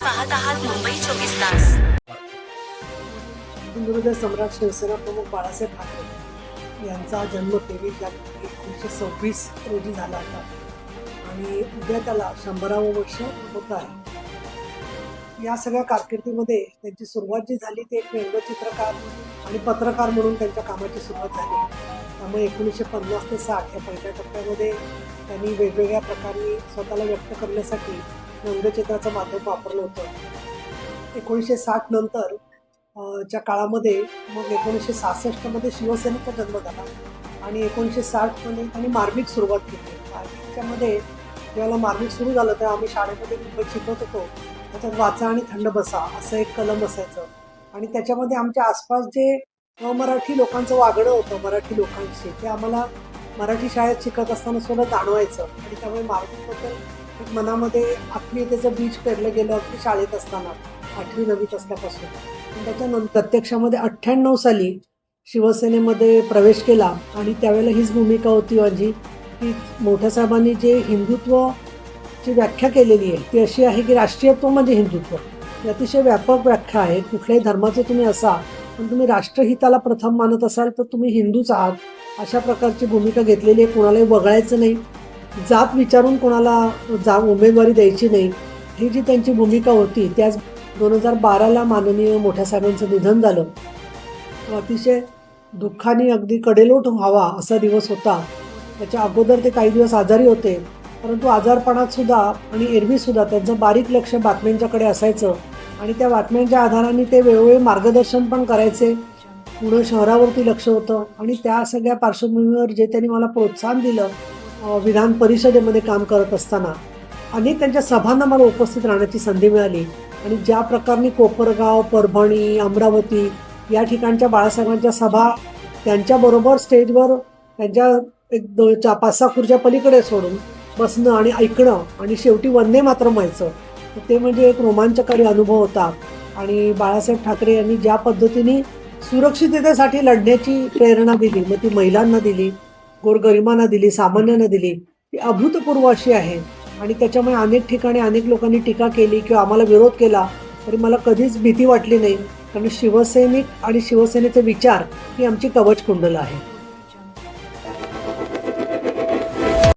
पाहत आहात मुंबई चोवीस तास. सम्राट शिवसेना प्रमुख बाळासाहेब ठाकरे यांचा जन्म तेवीस जानेवारी एकोणीसशे सव्वीस रोजी झाला होता. आणि उद्या त्याला शंभरावं वर्ष होत आहे. या सगळ्या कारकिर्दीमध्ये त्यांची सुरुवात जी झाली ती एक व्यंगचित्रकार आणि पत्रकार म्हणून त्यांच्या कामाची सुरुवात झाली. त्यामुळे एकोणीसशे पन्नास ते साठ या पहिल्या टप्प्यामध्ये त्यांनी वेगवेगळ्या प्रकारे स्वतःला व्यक्त करण्यासाठी व्यंगचित्राचं माध्यम वापरलं होतं. एकोणीसशे साठ नंतर च्या काळामध्ये मग एकोणीसशे सहासष्टमध्ये शिवसेनेचा जन्म झाला आणि एकोणीसशे साठमध्ये त्यांनी मार्मिक सुरुवात केली. मार्मिकच्यामध्ये जेव्हा मार्मिक सुरू झालं तेव्हा आम्ही शाळेमध्ये मुंबईत शिकत होतो. त्याच्यात वाचा आणि थंड बसा असं एक कलम असायचं आणि त्याच्यामध्ये आमच्या आसपास जे मराठी लोकांचं वागणं होतं मराठी लोकांशी ते आम्हाला मराठी शाळेत शिकत असताना सुद्धा जाणवायचं. आणि त्यामुळे मार्मिकबद्दल मनामध्ये आत्मीयतेचं बीज पेरलं गेलं अगदी शाळेत असताना आठवी नवीत असल्यापासून. त्याच्यानंतर प्रत्यक्षामध्ये अठ्ठ्याण्णव साली शिवसेनेमध्ये प्रवेश केला आणि त्यावेळेला हीच भूमिका होती माझी की मोठ्या साहेबांनी जे हिंदुत्वची व्याख्या केलेली आहे ती अशी आहे की राष्ट्रीयत्व म्हणजे हिंदुत्व. ही अतिशय व्यापक व्याख्या आहे कुठल्याही धर्माचे तुम्ही असा पण तुम्ही राष्ट्रहिताला प्रथम मानत असाल तर तुम्ही हिंदूच आहात अशा प्रकारची भूमिका घेतलेली आहे कोणालाही वगळायचं नाही. जात विचारून कोणाला जा उमेदवारी द्यायची नाही ही जी त्यांची भूमिका होती त्याच दोन हजार बाराला माननीय मोठ्या साहेबांचं निधन झालं. तो अतिशय दुःखाने अगदी कडेलोट व्हावा असा दिवस होता. त्याच्या अगोदर ते काही दिवस आजारी होते परंतु आजारपणात सुद्धा आणि एरवी सुद्धा त्यांचं बारीक लक्ष बातम्यांच्याकडे असायचं आणि त्या बातम्यांच्या आधाराने ते वेळोवेळी मार्गदर्शन पण करायचे. पुणे शहरावरती लक्ष होतं आणि त्या सगळ्या पार्श्वभूमीवर जे त्यांनी मला प्रोत्साहन दिलं विधान परिषदेमध्ये काम करत असताना अनेक त्यांच्या सभांना मला उपस्थित राहण्याची संधी मिळाली. आणि ज्या प्रकारे कोपरगाव परभणी अमरावती या ठिकाणच्या बाळासाहेबांच्या सभा त्यांच्याबरोबर स्टेजवर त्यांच्या एक दो चा पाच सहा खुर्च्या पलीकडे सोडून बसणं आणि ऐकणं आणि शेवटी वंदे मात्र व्हायचं. तर ते म्हणजे एक रोमांचकारी अनुभव होता. आणि बाळासाहेब ठाकरे यांनी ज्या पद्धतीने सुरक्षिततेसाठी लढण्याची प्रेरणा दिली मग ती महिलांना दिली. गोरगरिबांना दिली सामान्यांना दिली ती अभूतपूर्व अशी आहे. आणि त्याच्यामुळे अनेक ठिकाणी अनेक लोकांनी टीका केली किंवा आम्हाला विरोध केला तरी मला कधीच भीती वाटली नाही. कारण शिवसैनिक आणि शिवसेनेचे विचार ही आमची कवच कुंडलं आहे.